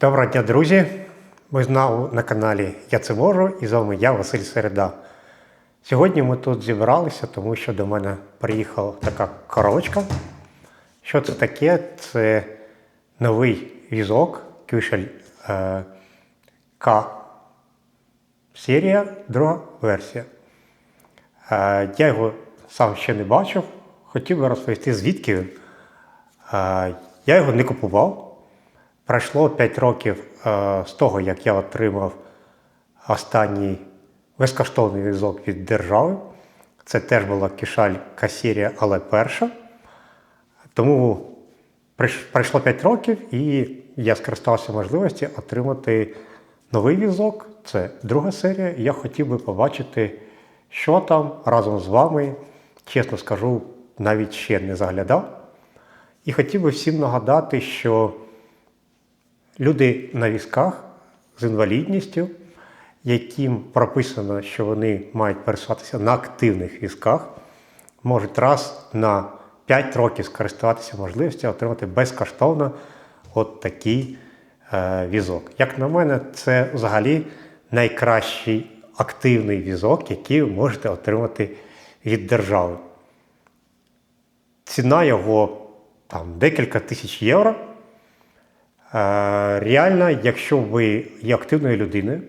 Доброго дня, друзі! Ви знову на каналі Я це можу і з вами я, Василь Середа. Сьогодні ми тут зібралися, тому що до мене приїхала така коробочка. Що це таке? Це новий візок Кюшель е, К. Серія, друга версія. Е, я його сам ще не бачив. Хотів би розповісти, звідки він. Е, я його не купував. Пройшло 5 років е, з того, як я отримав останній безкоштовний візок від держави. Це теж була кишаль Касірія, але перша. Тому пройшло 5 років, і я скористався можливості отримати новий візок. Це друга серія. Я хотів би побачити, що там разом з вами. Чесно скажу, навіть ще не заглядав. І хотів би всім нагадати, що люди на візках з інвалідністю, яким прописано, що вони мають пересуватися на активних візках, можуть раз на 5 років скористуватися можливістю отримати безкоштовно от такий е, візок. Як на мене, це взагалі найкращий активний візок, який ви можете отримати від держави. Ціна його там декілька тисяч євро. Е, Реально, якщо ви є активною людиною,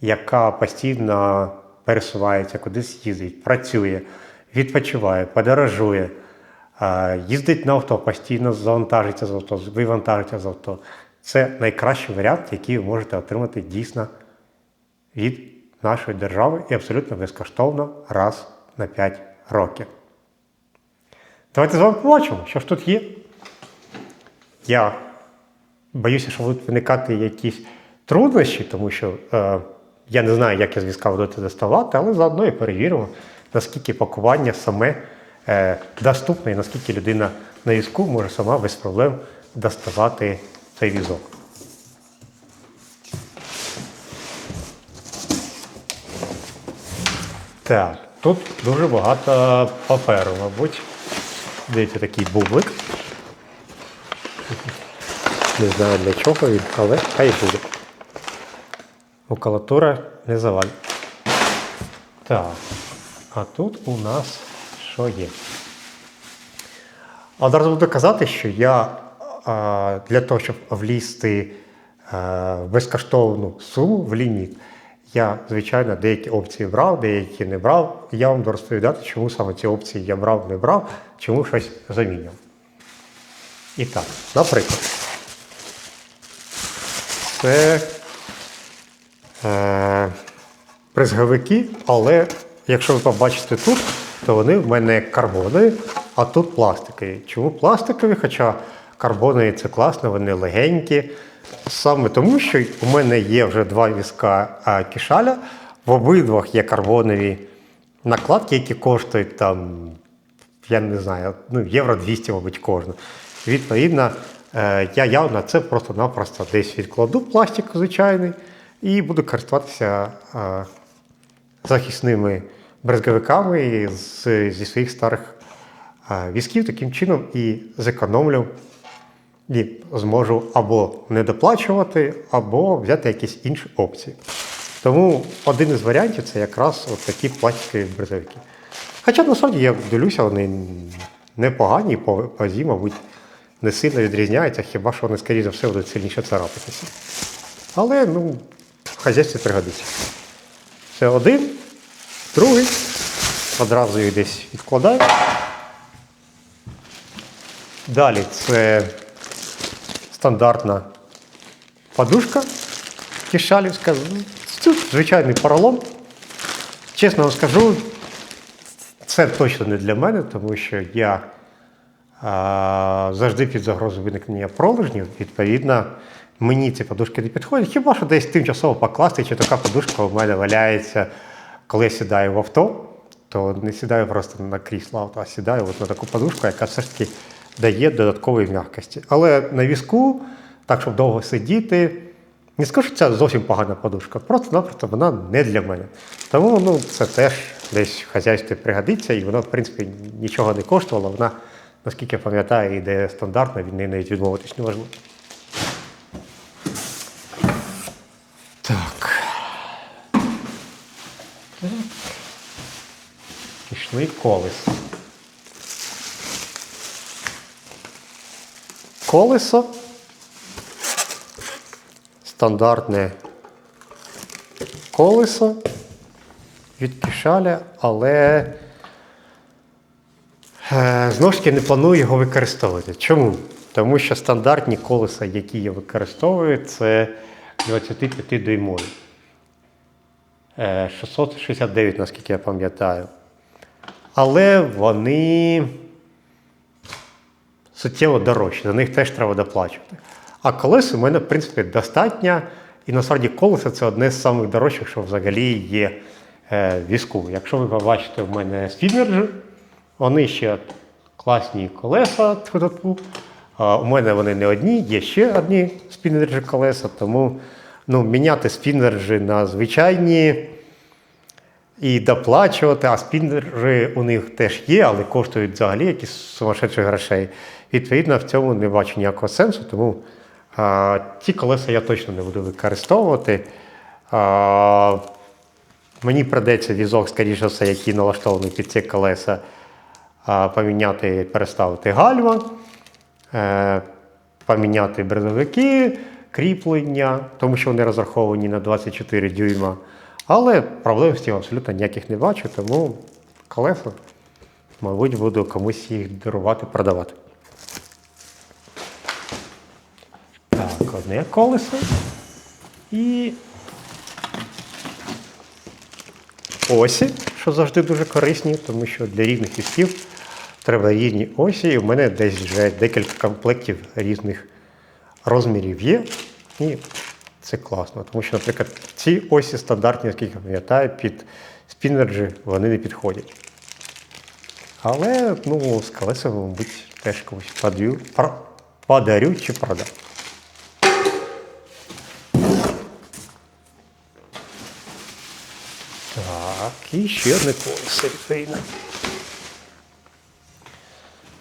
яка постійно пересувається, кудись їздить, працює, відпочиває, подорожує, е, їздить на авто, постійно завантажиться з авто, вивантажиться з авто, це найкращий варіант, який ви можете отримати дійсно від нашої держави і абсолютно безкоштовно раз на 5 років. Давайте з вами побачимо, що ж тут є. Я боюся, що будуть виникати якісь труднощі, тому що е, я не знаю, як я з візка буду це доставати, але заодно і перевіримо, наскільки пакування саме е, доступне і наскільки людина на візку може сама без проблем доставати цей візок. Так, тут дуже багато паперу, мабуть. Дивіться, такий бублик. Не знаю для чого він, але хай буде. Макулатура не заваль. Так. А тут у нас що є? Одразу буду казати, що я для того, щоб влізти в безкоштовну суму в ліміт, я, звичайно, деякі опції брав, деякі не брав. Я вам буду розповідати, чому саме ці опції я брав, не брав, чому щось заміняв. І так, наприклад, це е, призговики, але якщо ви побачите тут, то вони в мене карбонові, а тут пластикові. Чому пластикові? Хоча карбонові це класно, вони легенькі. Саме тому, що у мене є вже два візка а, кішаля, в обидвох є карбонові накладки, які коштують там, я не знаю, ну, євро 200, мабуть, кожна. Відповідно, е, я явно це просто-напросто десь відкладу пластик звичайний і буду користуватися е, захисними брезговиками зі своїх старих е, візків таким чином і зекономлю і зможу або не доплачувати, або взяти якісь інші опції. Тому один із варіантів це якраз от такі пластикові брезовики. Хоча насправді я дивлюся, вони непогані, по вазі, мабуть, не сильно відрізняються, хіба що вони, скоріше за все, будуть сильніше царапатися. Але ну, в хазяйстві пригодиться. Це один, другий. Одразу їх десь відкладаю. Далі це стандартна подушка кишалівська. Це звичайний поролон. Чесно вам скажу, це точно не для мене, тому що я завжди під загрозою виникнення пролежнів. Відповідно, мені ці подушки не підходять. Хіба що десь тимчасово покласти, чи така подушка у мене валяється, коли я сідаю в авто, то не сідаю просто на крісло авто, а сідаю от на таку подушку, яка все ж таки дає додаткової м'якості. Але на візку, так щоб довго сидіти, не скажу, що це зовсім погана подушка, просто-напросто вона не для мене. Тому ну, це теж десь в хазяйстві пригодиться, і вона, в принципі, нічого не коштувала. Вона, наскільки я пам'ятаю, йде стандартна, від неї навіть відмовитись не важливо. Так. Пішли колесо. Колесо. Стандартне колесо від кишаля, але знову ж таки не планую його використовувати. Чому? Тому що стандартні колеса, які я використовую, це 25 дюймові. Е, 669, наскільки я пам'ятаю. Але вони суттєво дорожчі, за них теж треба доплачувати. А колес у мене, в принципі, достатньо. І насправді колеса це одне з самих дорожчих, що взагалі є е, візку. Якщо ви побачите в мене спінерджі, вони ще класні колеса. У мене вони не одні, є ще одні спінерджі колеса, тому ну, міняти спінерджі на звичайні і доплачувати, а спінери у них теж є, але коштують взагалі якісь сумасшедші грошей. Відповідно, в цьому не бачу ніякого сенсу, тому а, ті колеса я точно не буду використовувати. А, мені придеться візок, скоріше все, який налаштований під ці колеса, поміняти, переставити гальма, е, поміняти брезовики, кріплення, тому що вони розраховані на 24 дюйма. Але проблем з цим абсолютно ніяких не бачу, тому колеса, мабуть, буду комусь їх дарувати, продавати. Так, одне колесо. І осі, що завжди дуже корисні, тому що для різних візків треба різні осі. І в мене десь вже декілька комплектів різних розмірів є. І це класно, тому що, наприклад, ці осі стандартні, наскільки я пам'ятаю, під спінерджі вони не підходять. Але ну, з колесами, мабуть, теж комусь подарю, подарю чи продам. Так, і ще одне колесо.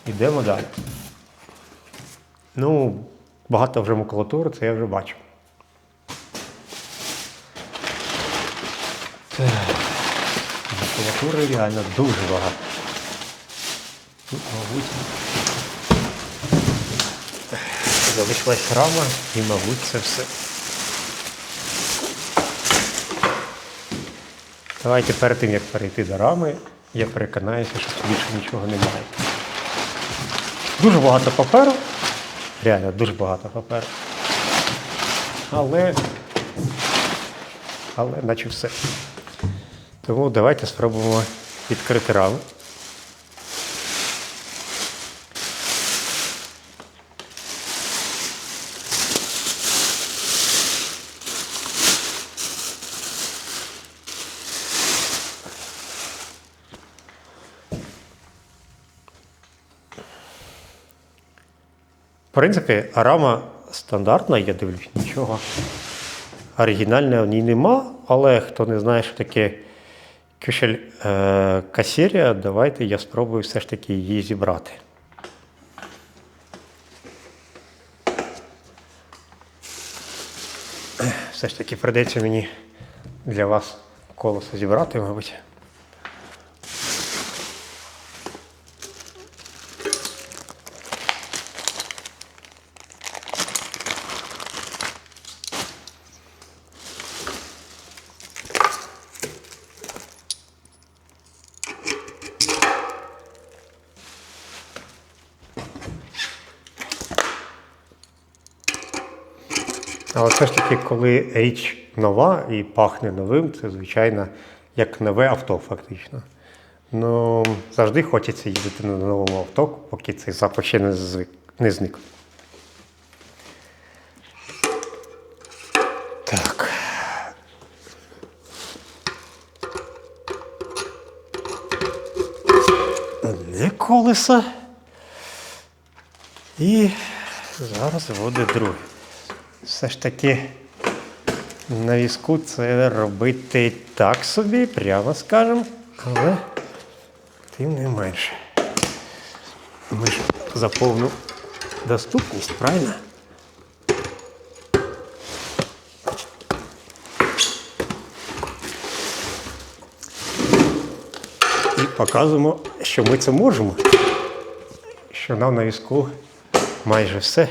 Йдемо далі. Ну, багато вже макулатури, це я вже бачу. Так, макулатури реально дуже багато. Тут, мабуть, залишилась рама і, мабуть, це все. Давайте перед тим, як перейти до рами, я переконаюся, що тут більше нічого немає. Дуже багато паперу. Реально, дуже багато паперу. Але, але наче все. Тому давайте спробуємо відкрити раму. Принципі, рама стандартна, я дивлюсь, нічого оригінального в ній нема, але хто не знає, що таке кюшель е, касірія, давайте я спробую все ж таки її зібрати. Все ж таки придеться мені для вас колесо зібрати, мабуть. Але все ж таки, коли річ нова і пахне новим, це звичайно як нове авто, фактично. Ну, завжди хочеться їздити на новому авто, поки цей запах ще не, звик, не зник. Так. Одне колесо. І зараз буде друге. Все ж таки на візку це робити так собі, прямо скажемо, але тим не менше. Ми ж за повну доступність, правильно? І показуємо, що ми це можемо. Що нам на візку майже все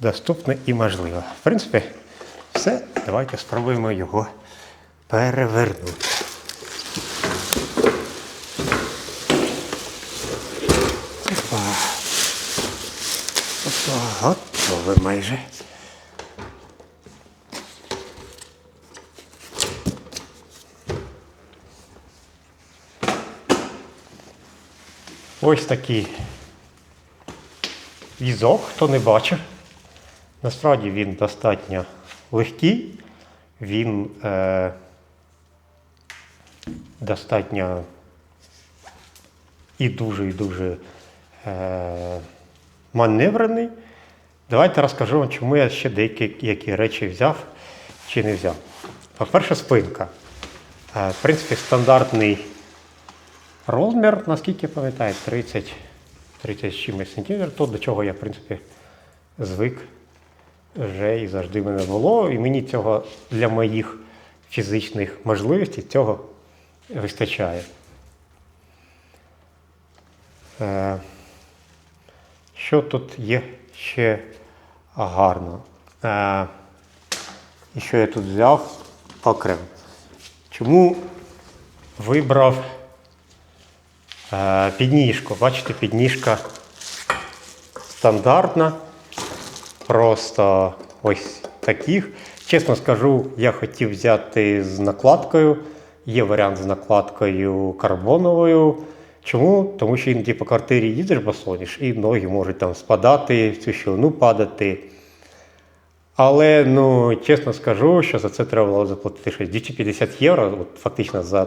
доступне і можливо. В принципі, все. Давайте спробуємо його перевернути. Опа. Опа, готове майже. Ось такий візок, хто не бачив. Насправді він достатньо легкий, він е, достатньо і дуже і дуже е, маневрений. Давайте розкажу вам, чому я ще деякі які речі взяв чи не взяв. По-перше, спинка. Е, в принципі, стандартний розмір, наскільки я пам'ятаю, 30, 30 чимось сантиметрів, то до чого я, в принципі, звик вже і завжди мене було. І мені цього для моїх фізичних можливостей цього вистачає. Е, Що тут є ще гарно? Е, І що я тут взяв окремо? Чому вибрав е, підніжку? Бачите, підніжка стандартна, просто ось таких. Чесно скажу, я хотів взяти з накладкою. Є варіант з накладкою карбоновою. Чому? Тому що іноді по квартирі їздиш босоніж, і ноги можуть там спадати, цю щілину падати. Але ну, чесно скажу, що за це треба було заплатити щось 250 євро, от, фактично за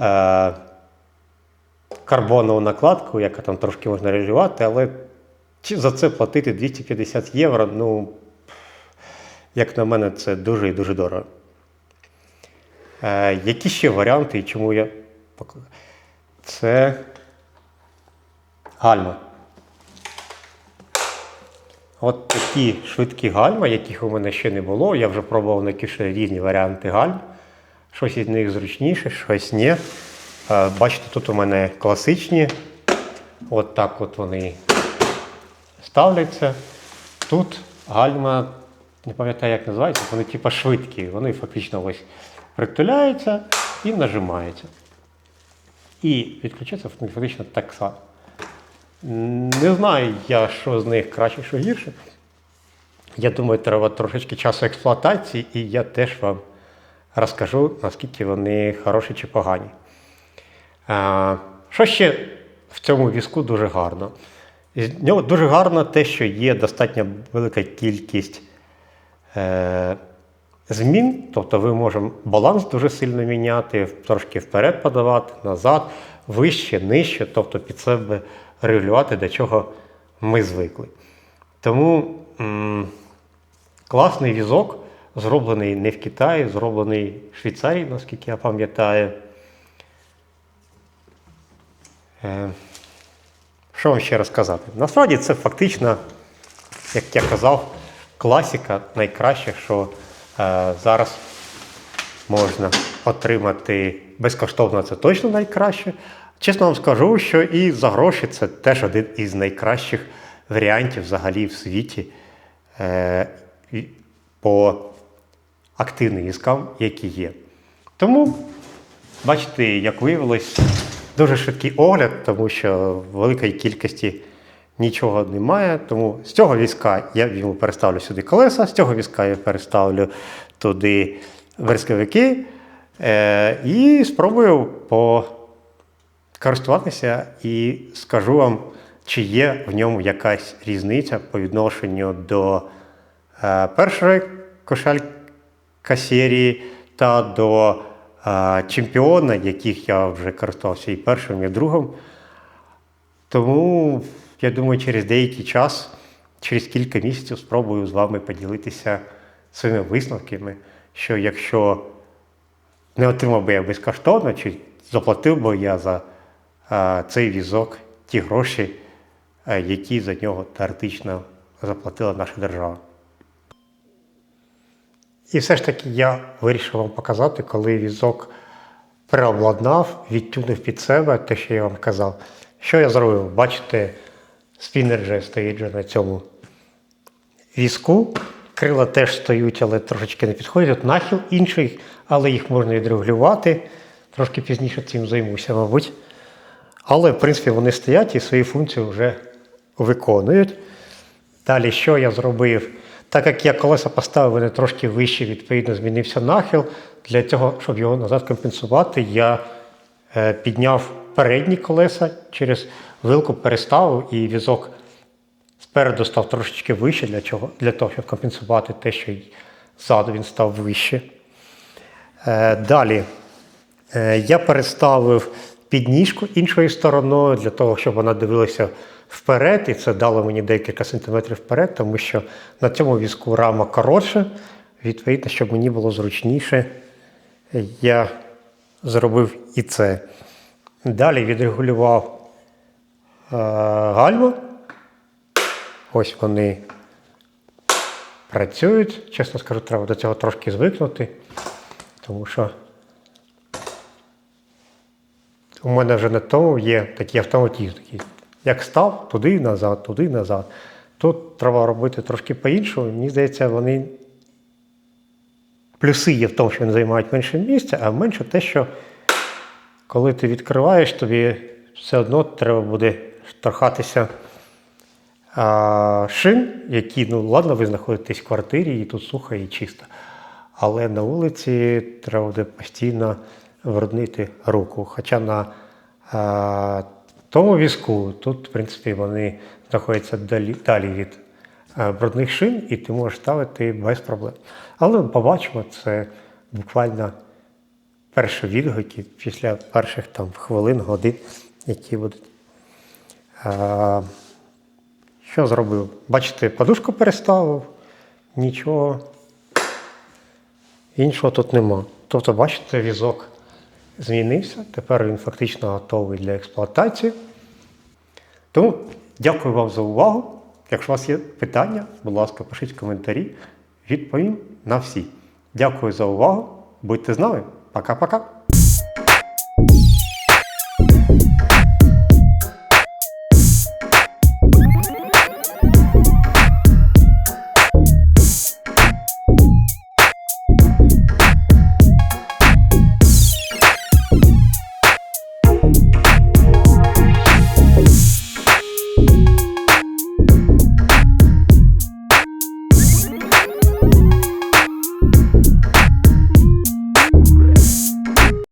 е, карбонову накладку, яка там трошки можна регулювати, але чи за це платити 250 євро, ну, як на мене, це дуже і дуже дорого. Е, які ще варіанти і чому я Це гальма. От такі швидкі гальма, яких у мене ще не було. Я вже пробував на кіші різні варіанти гальм. Щось із них зручніше, щось ні. Е, Бачите, тут у мене класичні. От так от вони ставляться. Тут гальма, не пам'ятаю, як називається, вони типа швидкі. Вони фактично ось притуляються і нажимаються. І відключається фактично так само. Не знаю я, що з них краще, що гірше. Я думаю, треба трошечки часу експлуатації, і я теж вам розкажу, наскільки вони хороші чи погані. Що ще в цьому візку дуже гарно? З нього дуже гарно те, що є достатньо велика кількість е, змін, тобто ви можемо баланс дуже сильно міняти, трошки вперед подавати, назад, вище, нижче, тобто під себе регулювати, до чого ми звикли. Тому м- класний візок, зроблений не в Китаї, зроблений в Швейцарії, наскільки я пам'ятаю. Е, що вам ще розказати? Насправді це фактично, як я казав, класика найкраще, що е, зараз можна отримати безкоштовно, це точно найкраще. Чесно вам скажу, що і за гроші це теж один із найкращих варіантів взагалі в світі е, по активним візкам, які є. Тому Бачите, як виявилось, дуже швидкий огляд, тому що в великій кількості нічого немає. Тому з цього візка я йому переставлю сюди колеса, з цього візка я переставлю туди версковики е, і спробую покористуватися і скажу вам, чи є в ньому якась різниця по відношенню до е, першої кошелька серії та до чемпіона, яких я вже користувався і першим, і другим. Тому я думаю, через деякий час, через кілька місяців, спробую з вами поділитися своїми висновками, що якщо не отримав би я безкоштовно, чи заплатив би я за цей візок ті гроші, які за нього теоретично заплатила наша держава. І все ж таки я вирішив вам показати, коли візок переобладнав, відтюнив під себе те, що я вам казав. Що я зробив? Бачите, спінер вже стоїть вже на цьому візку. Крила теж стоять, але трошечки не підходять. Нахил інший, але їх можна відрегулювати. Трошки пізніше цим займуся, мабуть. Але, в принципі, вони стоять і свої функції вже виконують. Далі, що я зробив? Так як я колеса поставив, вони трошки вище, відповідно, змінився нахил. Для цього, щоб його назад компенсувати, я е, підняв передні колеса через вилку переставив і візок спереду став трошечки вище для чого? Для того, щоб компенсувати те, що ззаду він став вище. Е, Далі е, я переставив підніжку іншою стороною для того, щоб вона дивилася вперед, і це дало мені декілька сантиметрів вперед, тому що на цьому візку рама коротша. Відповідно, щоб мені було зручніше, я зробив і це. Далі відрегулював е, гальма. Ось вони працюють. Чесно скажу, треба до цього трошки звикнути, тому що у мене вже на тому є такий автоматизм. Як став, туди і назад, туди і назад. Тут треба робити трошки по-іншому. Мені здається, вони плюси є в тому, що вони займають менше місця, а менше те, що коли ти відкриваєш, тобі все одно треба буде штовхатися а, шин, які, ну ладно, ви знаходитесь в квартирі, і тут сухо і чисто. Але на вулиці треба буде постійно вроднити руку. Хоча на а, тому візку тут, в принципі, вони знаходяться далі, далі від брудних шин, і ти можеш ставити без проблем. Але побачимо, це буквально перші відгуки після перших там хвилин, годин, які будуть. А, що зробив? Бачите, подушку переставив, нічого іншого тут нема. Тобто, бачите, візок змінився, тепер він фактично готовий для експлуатації. Тому дякую вам за увагу. Якщо у вас є питання, будь ласка, пишіть коментарі, відповім на всі. Дякую за увагу. Будьте з нами. Пока-пока.